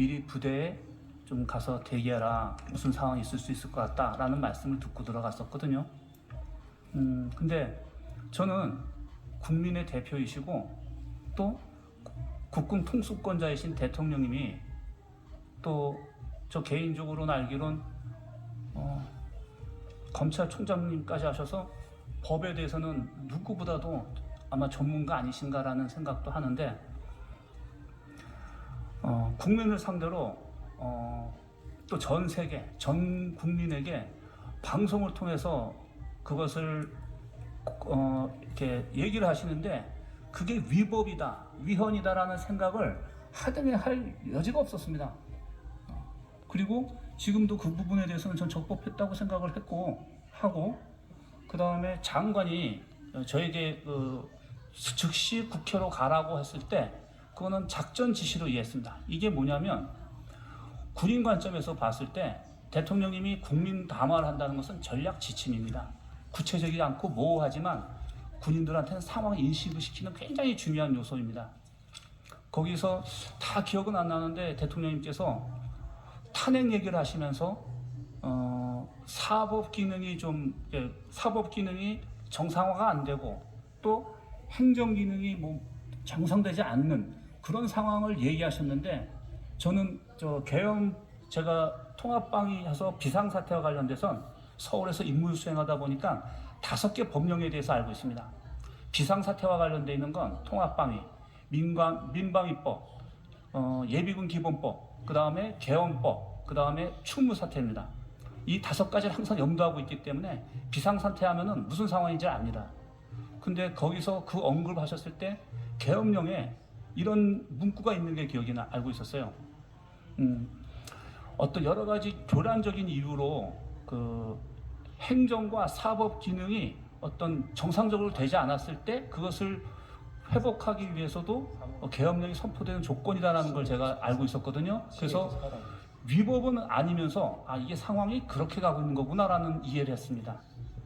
미리 부대에 좀 가서 대기하라 무슨 상황이 있을 수 있을 것 같다라는 말씀을 듣고 들어갔었거든요. 음 근데 저는 국민의 대표이시고 또 국군 통수권자이신 대통령님이 또 저 개인적으로는 알기론 어, 검찰총장님까지 하셔서 법에 대해서는 누구보다도 아마 전문가 아니신가라는 생각도 하는데 어, 국민을 상대로 어, 또 전 세계 전 국민에게 방송을 통해서 그것을 어, 이렇게 얘기를 하시는데 그게 위법이다 위헌이다라는 생각을 하등에 할 여지가 없었습니다. 그리고 지금도 그 부분에 대해서는 전 적법했다고 생각을 했고 하고 그 다음에 장관이 저에게 그 즉시 국회로 가라고 했을 때 그거는 작전 지시로 이해했습니다. 이게 뭐냐면 군인 관점에서 봤을 때 대통령님이 국민 담화를 한다는 것은 전략 지침입니다. 구체적이지 않고 모호하지만 군인들한테는 상황 인식을 시키는 굉장히 중요한 요소입니다. 거기서 다 기억은 안 나는데 대통령님께서 탄핵 얘기를 하시면서 어, 사법 기능이 좀 예, 사법 기능이 정상화가 안 되고 또 행정 기능이 뭐 정상되지 않는 그런 상황을 얘기하셨는데 저는 저 계엄 제가 통합방위 해서 비상사태와 관련돼선 서울에서 임무 수행하다 보니까 다섯 개 법령에 대해서 알고 있습니다. 비상사태와 관련돼 있는 건 통합방위, 민관 민방위법, 어, 예비군 기본법, 그 다음에 개헌법, 그 다음에 충무사태입니다. 이 다섯 가지를 항상 염두하고 있기 때문에 비상사태 하면은 무슨 상황인지 압니다. 근데 거기서 그 언급하셨을 때 계엄령에 이런 문구가 있는 게 기억이 나, 알고 있었어요. 음, 어떤 여러 가지 교란적인 이유로 그 행정과 사법 기능이 어떤 정상적으로 되지 않았을 때 그것을 회복하기 위해서도 어, 계엄령이 선포되는 조건이다라는 걸 제가 알고 있었거든요. 그래서 위법은 아니면서 아 이게 상황이 그렇게 가고 있는 거구나라는 이해를 했습니다.